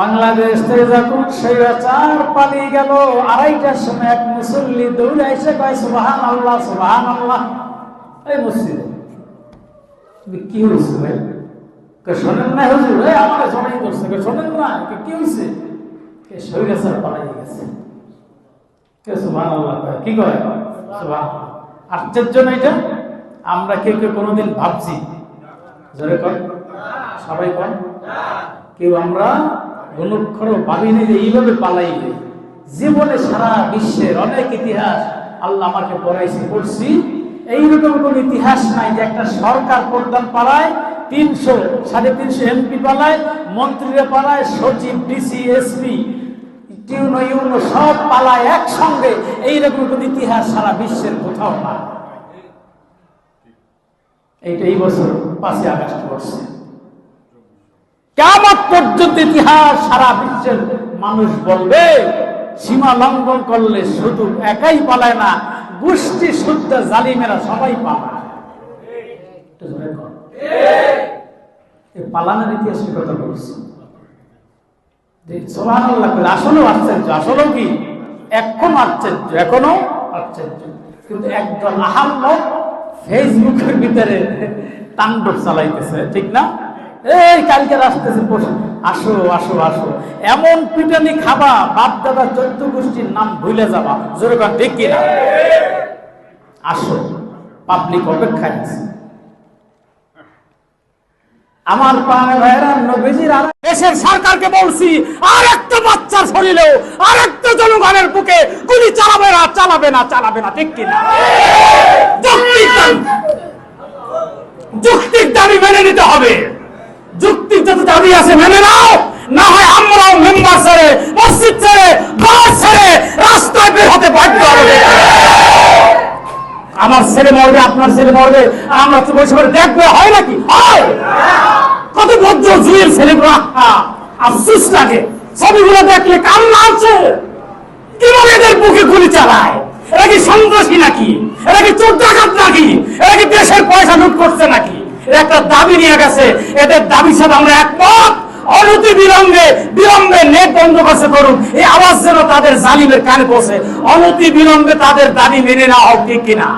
বাংলাদেশ থেকে যখন স্বৈরাচার পালিয়ে গেল, আড়াইটার সময় এক মুসল্লি দৌড়ে এসে কয় সুবাহান আল্লাহ সুবাহান আল্লাহ এই মসজিদে কি হয়েছে ভাই? শোনেন না হুজুর, এই আমার জমাই করছে কে শোনেন না। কে কি হয়েছে? কে স্বৈরাচার পালিয়ে গেছে। কে সুবাহান আল্লাহ কয়, কি করে সুবাহান আশ্চর্য না এটা? আমরা কেউ কেউ কোনোদিন ভাবছি। জোরে কর সবাই কর কেউ আমরা অনুক্ষর ভাবিনি যে এইভাবে পালাইবে। জীবনে সারা বিশ্বের অনেক ইতিহাস আল্লাহ আমাকে পড়াইছে, পড়ছি। এইরকম কোন ইতিহাস নাই যে একটা সরকার প্রধান পালায়, তিনশো, সাড়ে তিনশো এমপি পালায়, মন্ত্রীরা পালায়, সচিব ডিসি এসপি টিউনো ইউনো সব পালায় একসঙ্গে। এইরকম কোন ইতিহাস সারা বিশ্বের কোথাও না এইটা এই বছর পাঁচই আগস্ট করছে কেমন পর্যন্ত ইতিহাস সারা বিশ্বের মানুষ বলবে, সীমা লঙ্ঘন করলে শুধু একাই পালায় না, গোষ্ঠী শুদ্ধ জালিমেরা সবাই পালায়। পালানোর ইতিহাসের কথা বলছি? যে আসলেও আশ্চর্য, আসলেও কি? এখনও আশ্চর্য এখনও আশ্চর্য। কিন্তু একদল আহাম্মক ফেসবুকের ভিতরে তাণ্ডব চালাইতেছে, ঠিক না? এই, কালকে আসতেছে পরশু আসো আসো আসো। এমন পিটানি খাবা বাপ দাদা চোদ্দ গোষ্ঠীর নাম ভুলে যাবা। জোরে কর, ঠিক কিনা? আসো পাবলিক অপেক্ষায় আছে। আমার পায়ে ভাইরা নবীজির দেশের সরকারকে বলছি আর একটা বাচ্চার শরীরেও আর একটা জনগণের বুকে গুলি চালাবে না চালাবে না চালাবে না, ঠিক কিনা? যুক্তির দাবি মেনে নিতে হবে। দাবি আছে মেনে নাও। না হয় আমরাও মেম্বার ছেড়ে মসজিদ ছেড়ে ঘর ছেড়ে রাস্তায় বের হতে বাধ্য হবে। আমার ছেলে মরবে আপনার ছেলে মরবে আমরা তো বসে বসে দেখবে হয় নাকি? হয়। কত ভদ্র জুয়ের আহা, আফসোস লাগে। ছবিগুলো দেখলে কান্না আছে। কীভাবে এদের বুকে গুলি চালায়? এরা কি সন্ত্রাসী নাকি? এরা কি চোর ডাকাত নাকি? এরা কি দেশের পয়সা লুট করছে নাকি? একটা দাবি নিয়ে গেছে। এদের দাবির সাথে আমরা একমত। অনতি বিলম্বে বিলম্বে নেট বন্ধ করছে করুন। এই আওয়াজ যেন তাদের জালিমের কানে পৌঁছে। অনতি বিলম্বে তাদের দাবি মেনে নেওয়া হোক ঠিক কিনা?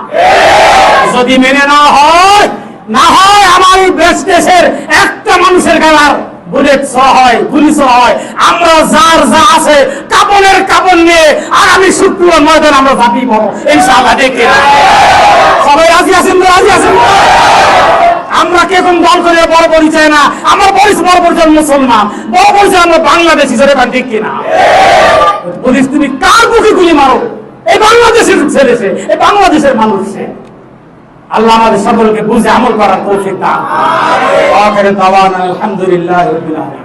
যদি মেনে নেওয়া হয়, না হয় আমার এই দেশ দেশের একটা মানুষের গালার বুলেট ছ হয়, গুলি ছ হয়। আমরা যার যা আছে কাপড়ের কাপড় নিয়ে আগামী শুক্রবার ময়দান আমরা ঝাঁপিয়ে পড়ো ইনশাআল্লাহ দেখে সবাই রাজি আছেন রাজি আছেন? আমরা কে কোন দল করে বড় পরিচয় না? আমার পরিচয় বড় পরিচয় মুসলমান। বড় পরিচয় আমরা বাংলাদেশি সেটা বা ঠিক কিনা? বলিস তুমি কার বুকে গুলি মারো? এই বাংলাদেশের ছেলে সে এই বাংলাদেশের মানুষ সে। আল্লাহ আমাদের সকলকে বুঝে আমল করার তৌফিক দান আখিরে দাওয়ানা আলহামদুলিল্লাহ রাব্বিল আলামিন।